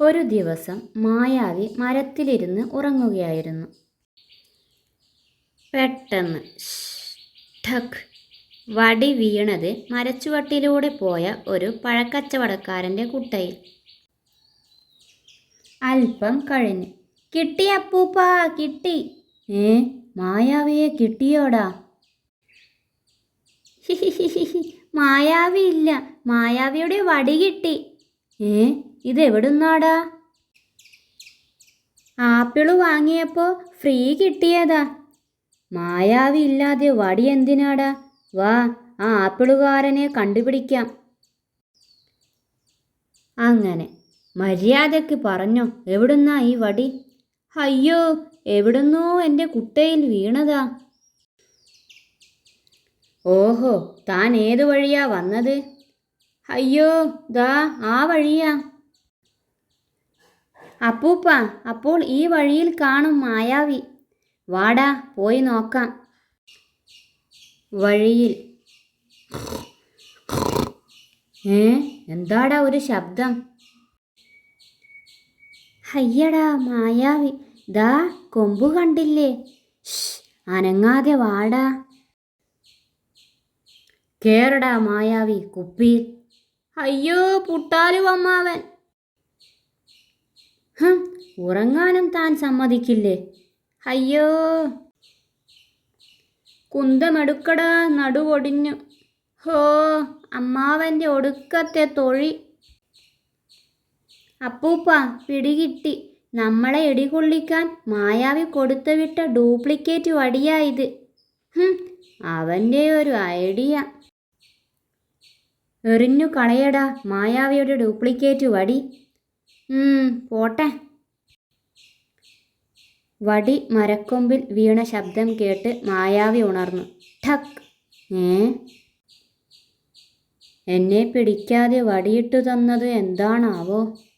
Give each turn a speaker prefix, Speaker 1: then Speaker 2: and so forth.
Speaker 1: ഒരു ദിവസം മായാവി മരത്തിലിരുന്ന് ഉറങ്ങുകയായിരുന്നു. പെട്ടെന്ന് ഠക് വടി വീണത് മരച്ചുവട്ടിലൂടെ പോയ ഒരു പഴക്കച്ചവടക്കാരന്റെ കുട്ടയിൽ. അല്പം കഴിഞ്ഞ് കിട്ടി അപ്പൂപ്പാ കിട്ടി. ഏ മായാവിയെ കിട്ടിയോടാ? മായാവി ഇല്ല മായാവിയുടെ വടി കിട്ടി. ഏ ഇതെവിടുന്നാടാ? ആപ്പിൾ വാങ്ങിയപ്പോ ഫ്രീ കിട്ടിയതാ. മായാവി ഇല്ലാതെ വടി എന്തിനാടാ? വാ ആ ആപ്പിളുകാരനെ കണ്ടുപിടിക്കാം. അങ്ങനെ മര്യാദയ്ക്ക് പറഞ്ഞോ എവിടുന്നാ ഈ വടി? അയ്യോ എവിടുന്നോ എന്റെ കുട്ടയിൽ വീണതാ. ഓഹോ താൻ ഏതു വഴിയാ വന്നത്? അയ്യോ ദാ ആ വഴിയാ. അപ്പൂപ്പ അപ്പോൾ ഈ വഴിയിൽ കാണും മായാവി. വാടാ പോയി നോക്കാം. വഴിയിൽ. ഏ എന്താടാ ഒരു ശബ്ദം? അയ്യടാ മായാവി ദാ കൊമ്പു കണ്ടില്ലേ? അനങ്ങാതെ വാടാ. കേറടാ മായാവി കുപ്പി അയ്യോ പുട്ടാലു അമ്മാവൻ ഉറങ്ങാനും താൻ സമ്മതിക്കില്ലേ? അയ്യോ. കുന്തമെടുക്കടാ നടുവൊടിഞ്ഞു. ഹോ അമ്മാവന്റെ ഒടുക്കത്തെ തൊഴി. അപ്പൂപ്പ പിടികിട്ടി. നമ്മളെ ഇടികൊള്ളിക്കാൻ മായാവി കൊടുത്തുവിട്ട ഡ്യൂപ്ലിക്കേറ്റ് വടിയായത് ഹും, അവന്റെ ഒരു ഐഡിയ. എറിഞ്ഞു കളയടാ മായാവിയുടെ ഡ്യൂപ്ലിക്കേറ്റ് വടി. പോട്ടെ. വടി മരക്കൊമ്പിൽ വീണ ശബ്ദം കേട്ട് മായാവി ഉണർന്നു. ഠക്. ഏ? എന്നെ പിടിക്കാതെ വടിയിട്ടു തന്നത് എന്താണാവോ?